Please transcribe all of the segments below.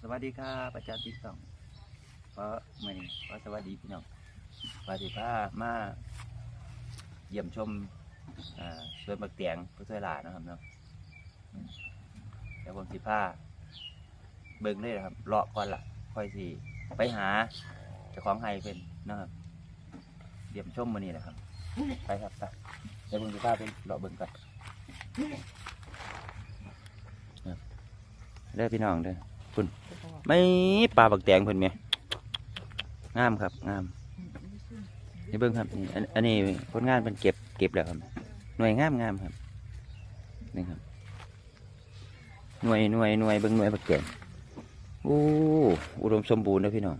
สวัสดีครับอาจารย์ติ๊กต้องเพราะมื่อนี้ขอสวัสดีพี่น้องปฏิภามาเยี่ยมชมอ่าสวนบักเตียงผู้ช่วยหลานนะครับเนาะอืมเดี๋ยวผมสิพาเบิ่งเลยนะครับเลาะก่อนละค่อยสิไปหาเจ้าของไฮเป็นนะครับเยี่ยมชมมื่อนี้นะครับไปครับไปเดี๋ยวผมสิพาไปเลาะเบิ่งก่อนครับเด้อพี่น้องเด้อ ไม่ปลาบักแตงเพิ่นแหมงามครับงามนี่เบิ่งครับนี่อันนี้ผลงานเป็นเก็บเก็บแล้วครับหน่วยงามงามครับนี่ครับหน่วยหน่วยหน่วยเบิ่งหน่วยบักแตงโอ้อุดมสมบูรณ์นะพี่น้อง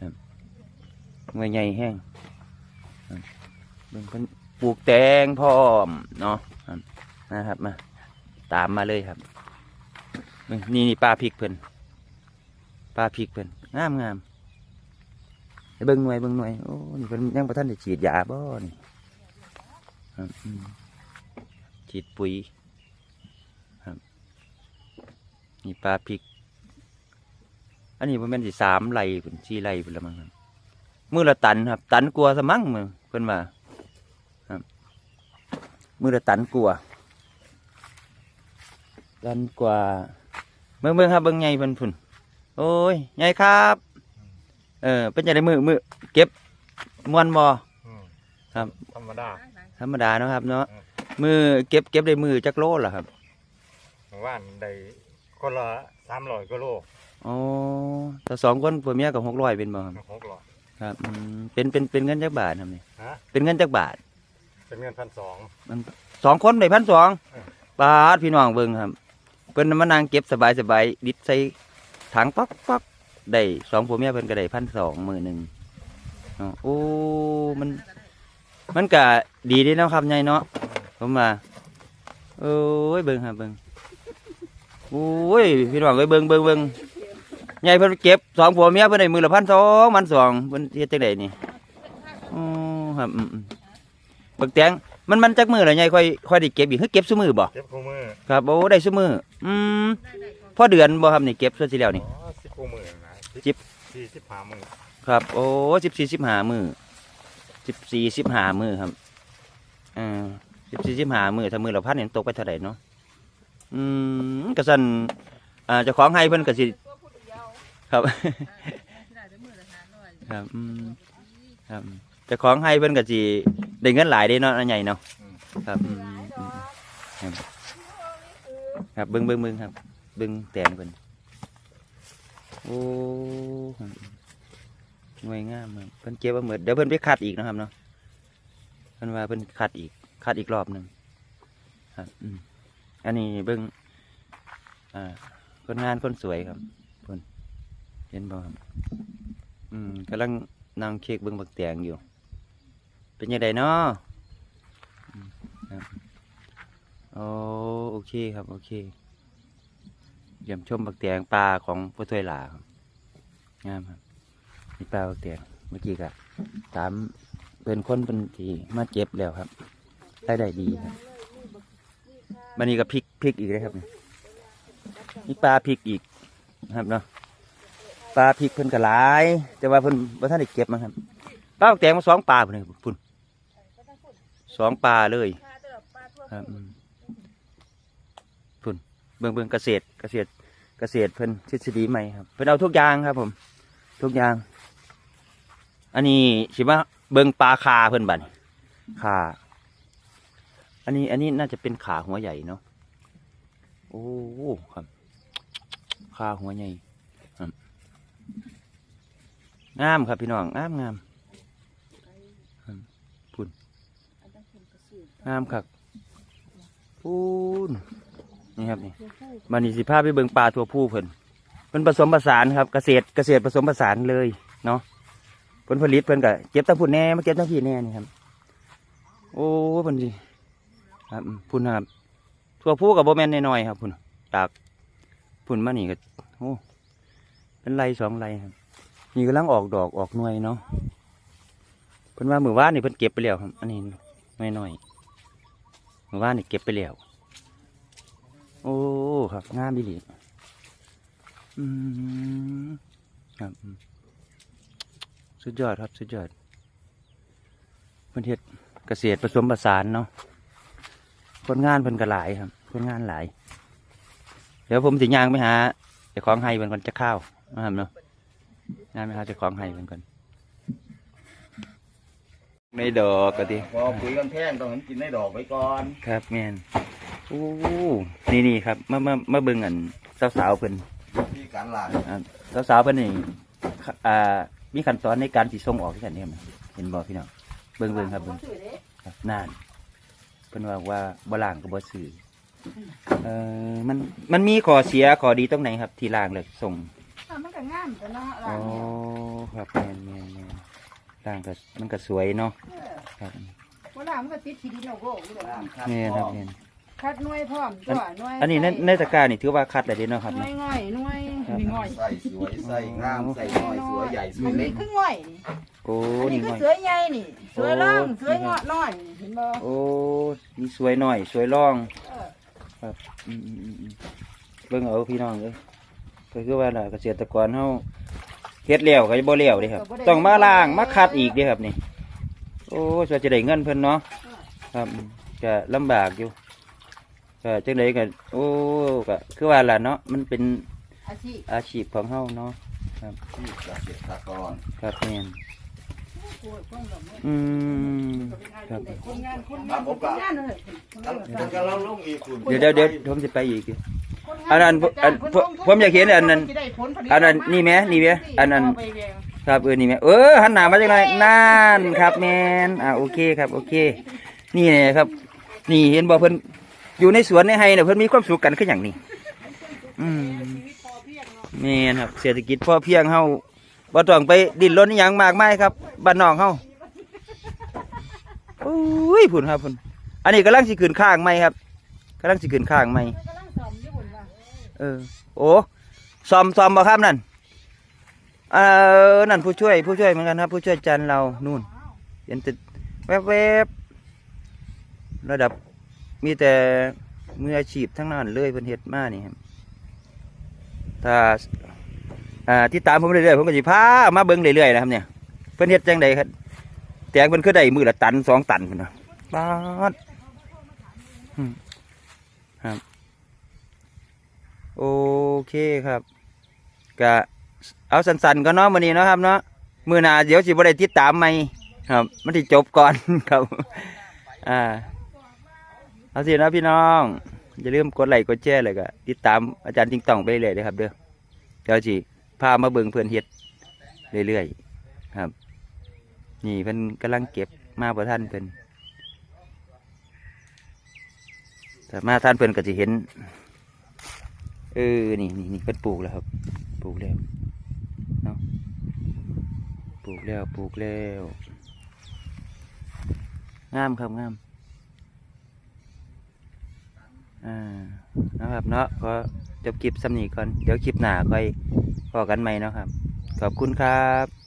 ครับหน่วยใหญ่แห้งครับเบิ่งเพิ่นปลูกแตงพร้อมเนาะนะครับมาตามมาเลยครับ นี่นี่ปลาพริกเพิ่นปลาพริกเพิ่นงามงามเบิ่งหน่วยเบิ่งหน่วยโอ้นี่เพิ่นยังบ่ทันได้ฉีดยาบ่นี่ฉีดปุ๋ยครับนี่ปลาพริก อันนี้บ่แม่นสิสามไร่พุ่นสี่ไร่พุ่นละมั้งครับมือละตันครับ ตันกลัวาซะมั้งมึงเพิ่นว่าครับมือละตันกลัวตันกว่า บิ่งเบิ่งครับเบิ่งใหญ่เพิ่นพุ่นโอ้ยยายครับ เออเป็นยังไงมือมือเก็บมวนบออืมครับ ธรรมดาธรรมดาเนาะครับเนาะอืมมือเก็บเก็บได้มือจักโลเหรอครับเมื่อวานได้คนละสามร้อยกิโลอ๋อแต่สองคนผัวเมียกับหกร้อยเป็นบ่ครับหกร้อยครับอืมเป็นเป็นเป็นเงินจักบาทครับนี่ฮะเป็นเงินจักบาท เป็นเงินพันสองสองคนได้พันสองเออ บาทพี่น้องเบิ่งครับ เพิ่นมานั่งเก็บสบายสบายดิดใส่ถังปักปักได้สองผัวเมียเพิ่นก็ได้พันสองมือหนึ่งเนาะโอ้มัน มันก็ดีดีเนาะครับยายเนาะผมมาโอ้ยเบิ่งครับเบิ่งโอ้ยพี่น้องเอ้ยเบิ่งเบิ่งเบิ่งยายเพิ่นเก็บสองผัวเมียเพิ่นได้มือละพันสองพันสองเพิ่นเฮ็ดจังไดนี่อ๋อครับอืมบักแตง มันมันจักมือละยายค่อยค่อยได้เก็บอีกคือเก็บซุมือบ่เก็บคู่มือครับโอ้ได้ซุมืออืมพอเดือนบ่ครับนี่เก็บส่วนสิแล้วนี่ อ๋อสิบคู่มือนะสิบ สี่สิบห้ามือครับ โอ้สิบสี่สิบห้ามือสิบสี่สิบห้ามือครับอ่าสิบสี่สิบห้ามือถ้ามือละพันเนี่ยตกไปเท่าไหร่เนาะอืมกระสันอ่าเจ้าของให้เพิ่นก็สิครับ ครับอืมครับ เจ้าของให้เพิ่นก็สิได้เงินหลายเด้เนาะอันใหญ่เนาะครับอืมอืมครับครับเบิ่งเบิ่งเบิ่งครับ เบิ่งแตงเพิ่นโอ้ครับหน่วยงามครับเพิ่นเก็บมาหมดเดี๋ยวเพิ่นไปคัดอีกเนาะครับเนาะเพิ่นว่าเพิ่นคัดอีกคัดอีกรอบหนึ่งครับอืมอันนี้เบิ่งอ่าคนงานคนสวยครับเพิ่นเห็นบ่ครับอืมกำลังนั่งเช็คเบิ้งบักแตงอยู่ เป็นยังไงเนาะโอ้โอเคครับ โอเคเยี่ยมชมบักแตงปลาของพ่อถ้วยหลาครับงามครับนี่ปลาบักแตงเมื่อกี้ก็ตามเป็นคนเป็นที่มาเก็บแล้วครับได้ได้ดีครับมันนี้ก็พริกพริกอีกเลยครับนี่ปลาพริกอีกนะครับเนาะปลาพริกเพิ่นก็หลาย แต่ว่าเพิ่นบ่ทันได้เก็บมั้งครับปลาบักแตงมาสองปลาเพุ่นนี่พุ่น สองปลาเลยครับอืมพุ่นเบิ่งเบิ่งเกษตรเกษตรเกษตรเพิ่นทฤษฎีใหม่ครับเพิ่นเอาทุกอย่างครับผม ทุกอย่าง อันนี้สิว่าเบิ่งปลาคาเพิ่นบัดนี้คาอันนี้ อันนี้น่าจะเป็นขาหัวใหญ่เนาะโอ้ครับขาหัวใหญ่งามครับพี่น้องงามงามครับพุ่น งามครับพูนนี่ครับนี่มันนี่สิพาพไปเบิงปลาตัวผู้เพิ่นเพิ่นผสมผสานครับเกษตรเกษตรผสมผสานเลยเนาะผลผลิตเพิ่นก็เก็บตั้งพุ่นแน่มาเก็บตั้งพี่แน่นี่ครับ โอ้เพิ่นสิครับพุ่นครับตัวผู้กับโบแมนน้อยๆครับพุ่นจากพุ่นมานี่ก็โอ้เป็นไรสองไรครับนี่กำลังออกดอกออกหน่วยเนาะเพิ่นว่ามือว่านนี่เพิ่นเก็บไปแล้วครับ อันนี้น้อย อยๆมือว่านนี่เก็บไปแล้ว โอ้ ครับงามดีหลีอืมครับ สุดยอดครับ สุดยอดเพิ่นเฮ็ดเกษตรผสมผสานเนาะคนงานเพิ่นก็หลายครับคนงานหลาย เดี๋ยวผมสิย่างไปหาเจ้าของไห้เพิ่นก่อนจะข้าวนะครับเนาะย่างไปหาเจ้าของไห้เพิ่นก่อน ในดอกก็ดีพอปุ๋ยกันแท่งต้องให้มันกินได้ดอกไว้ก่อนครับแม่นโอ้นี่นี่ครับมามามาเบิ่งอันสาวๆเพิ่นที่การหลานอ่าสาวๆเพิ่นนี่อ่ามีขั้นตอนในการสิส่งออกที่กันเนี่ยมั้ยเห็นบ่พี่น้องเบิ่งเบิ่งครับเบิ่งครับนั่นเพิ่นว่าว่าบ่ล้างก็บ่ซื้อเอ่อมันมันมีข้อเสียข้อดีตรงไหนครับ ที่ล้างแล้วส่งอะมันก็งามแต่เนาะอ๋ล่ะอครับแม่นแม่นแม่น ล้างก็มันก็สวยเนาะเออครับเวลามันก็ติดขี้ดินเอาโกอยู่แล้วแม่นครับแม่นคัดหน่วยพร้อมตัวหน่วยอันนี้ในในตะกร้านี่ถือว่าคัดได้เด้เนาะครับหน่วเนาะยง่อยหน่วยครับมีง่อยใส่สวยใส่งามใส่น้อยสวยใหญ่สวอัยนเล็นี้กคือง่อยนี่โอ้อันนี้นี่คือง่อยเสือใหญ่นี่เสือล่างโอ้เสือเงาะน้อยนี่เห็นบ่โอ้นี่สวยหน่อยสวยร่องเออครับอืมอืมอืมอืมเบิ่งเอาพี่น้องเอ้ยก็คือว่าล่ะเกษตรกรเฮา เฮ็ดแล้วก็บ่แล้วเด้ครับ ต้องมาล้างมาคัดอีกเด้ครับนี่ โอ้สว่าจะได้เงินเพิ่นเนาะครับอืมก็ลำบากอยู่ก็จังไดก็โอ้ก็คือว่าล่ะเนาะมันเป็นอาชีพอาชีพของเฮาเนาะที่เกษตรกรครับแม่นโอ้ยต้องแบบนี้อืมครับ คนงานคนงานคนงานเลย แล้วก็เราลงอีกคุณ เดี๋ยวเดี๋ยวเดี๋ยวผมจะไปอีกอยู่คนงา อันนั้นอันผมผมอยากเห็นอันนั้นสิได้ผลผลิตอันนั้นนี่ไหมนี่ไหมอันนั้นเาไปแบ่งครับเออนี่แม่เออหันหน้ามาจังไรนั่นครับแมนอ่าโอเคครับโอเค นี่เนี่ยครับ นี่เห็นบ่เพิ่นอยู่ในสวนในไฮเนี่ยเพิ่นมีความสุขกันคืออย่างนี้อืมแม่นครับเศรษฐกิจพอเพียงเฮาบ่ต้องไปดิ้นรนอหย่างมากมายครับบ้านนอกเฮาโอ้ยพุ่นครับพุ่นอันนี้กำลังสิขึ้นข้างใหม่ครับกำลังสิขึ้นข้างใหม่ เออ โอ้ซอมซอมบ่ครับนั่นเออนั่นผู้ช่วย ผู้ช่วยเหมือนกันครับ ผู้ช่วยจันเรานู่นเห็นติดแวบๆระดับมีแต่มืออาชีพทั้งนั้นเลยเพิ่นเฮ็ดมานี่ครับถ้าอ่าที่ตามผมเรื่อยๆผมก็สิพามาเบิ่งเรื่อยๆนะครับเนี่ยเพิ่นเฮ็ดจังไดครับแตงเพิ่นคือได้มือละตันสองตันพุ่นนะปาดอืมครับ โอเคครับกะเอาสันๆก็เนาะมื้อนี้เนาะครับเนาะมื้อหน้าเดี๋ยวสิบ่ได้ติดตามใหม่ครับ มันสิจบก่อนครับ อ่าเอาสินะพี่น้องอย่าลืมกดไลค์กดแชร์เลยก็ติดตามอาจารย์ติงต้องไปเรื่อยๆเด้อครับ เด้อเดี๋ยวสิพามาเบิ่งเพื่อนเฮ็ดเรื่อยๆครับ นี่เพิ่นกำลังเก็บมาบ่ทันเพิ่นแต่มาท่านเพิ่นก็สิเห็น เออ นี่นี่นี่เป็นปลูกแล้วครับ ปลูกแล้ว เนาะ ปลูกแล้ว ปลูกแล้ว งามครับงาม อ่า นะครับเนาะ ก็จบคลิปสำนีก่อน เดี๋ยวคลิปหน้าค่อยพอกันใหม่เนาะครับ ขอบคุณครับ